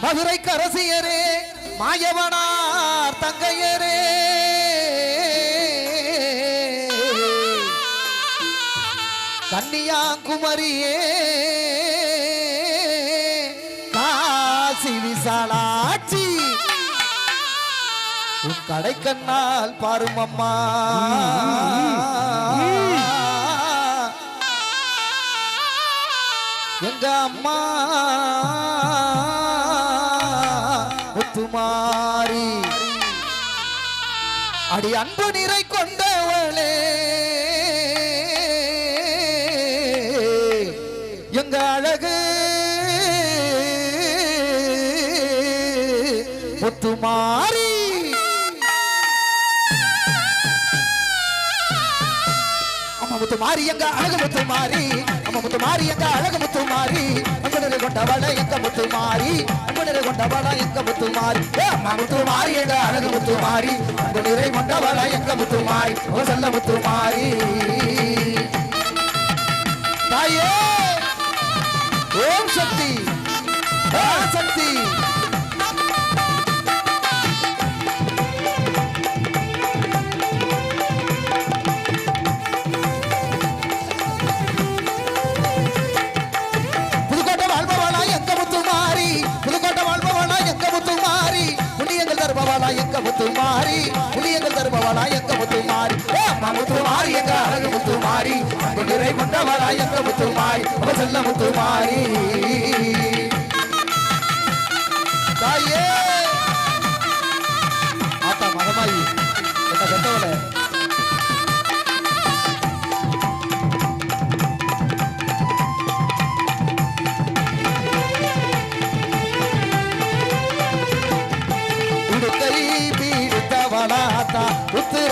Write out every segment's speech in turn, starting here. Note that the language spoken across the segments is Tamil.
மதுரை கரசியரே மாயவனார் தங்கையரே. கன்னியாங்குமரியே காசி விசாலாட்சி. உன் கடைக்கண்ணால் பாருமம்மா எங்க அம்மா? முத்துமாரி அடி அன்பு நிறை கொண்டவளே. எங்க அழகு. முத்துமாரி அம்மா முத்து மாறி எங்க அழகு முத்து மாறி அம்மா முத்து மாறி எங்க அழகு முத்து மாறி அன்பனரை கொண்டவள எங்க முத்து மாறி அன்பனரை கொண்டவள எங்க முத்துமாரி முத்துமாரி எங்க அழகு முத்துமாரி மாறி நிறை கொண்டவள எங்க முத்துமாரி ஓ செல்ல முத்துமாரி தாயே ஓம் சக்தி சக்தி கொண்டவளா எங்க அவ செல்ல முத்துமாரி.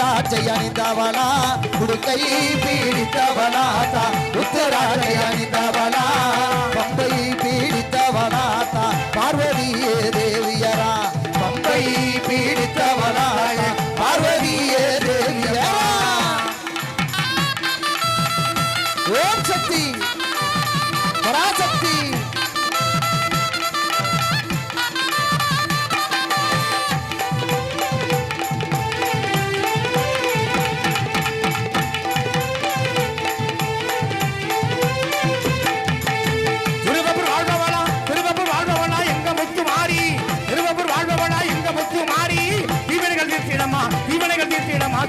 உத்துராட்சை அணிந்தவளா குடுக்கை பீடித்தவளாத்தா உத்துராட்சை அணிந்தவளா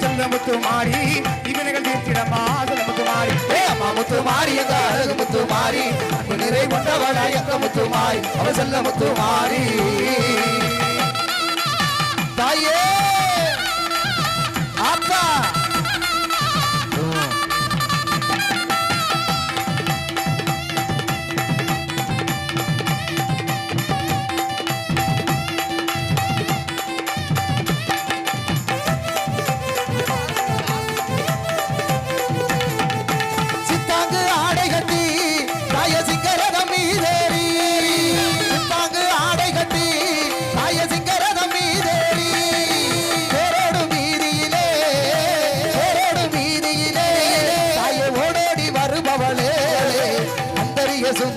செல்ல முத்து மாறி இவனைகள் தீர்த்திடமா செல்ல முத்து மாறி. ஏ அம்மா முத்து மாறி எங்க அழகு முத்து மாறி. அன்பு நிறை கொண்டவளா எங்க முத்து மாறி. அவ செல்ல முத்து மாறி.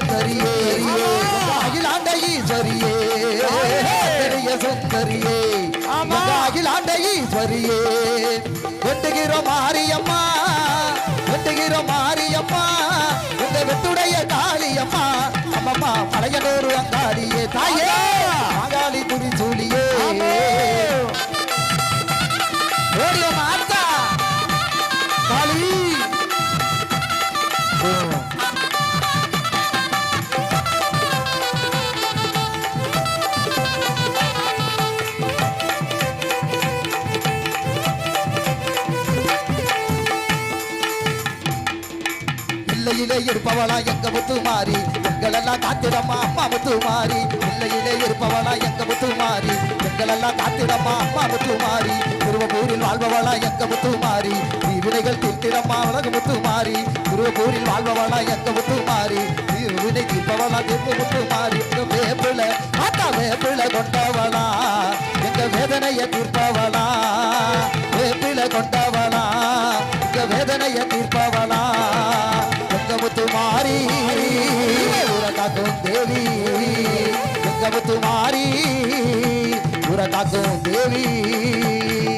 சுந்தரியே அகிலாண்ட ஈஸ்வரியே அந்தரிய சுந்தரியே ஆமா. அகிலாண்ட ஈஸ்வரியே வெட்டுகிற மாரியம்மா. வெட்டுகிற மாரியம்மா. உங்க வெட்டுடைய காளியம்மா. அம்மம்மா பழையனூர் அங்காடியே. தாயே. பிள்ளையிலே இருப்பவளா எங்க முத்து மாறி. எங்களெல்லாம் காத்திடமா அம்மா முத்து மாறி. பிள்ளையிலே இருப்பவளா எங்க முத்து மாறி. எங்களெல்லாம் காத்திடமா அம்மா முத்து மாறி. திருவபூரில் வாழ்பவளா எங்க முத்து மாறி. தீவினைகள் தீர்த்திடமா உலக முத்து மாறி. திருவபூரில் வாழ்பவளா எங்க முத்து மாறி. தீவினை தீர்ப்பவளா தீர்ப்பு முத்து மாறி. எங்க வேப்பில மாத்தா வேப்பிள கொண்டவளா. எங்க வேதனையை தீர்ப்பவளா வேப்பிள கொண்டவளா. எங்க வேதனையை தீர்ப்ப தேவி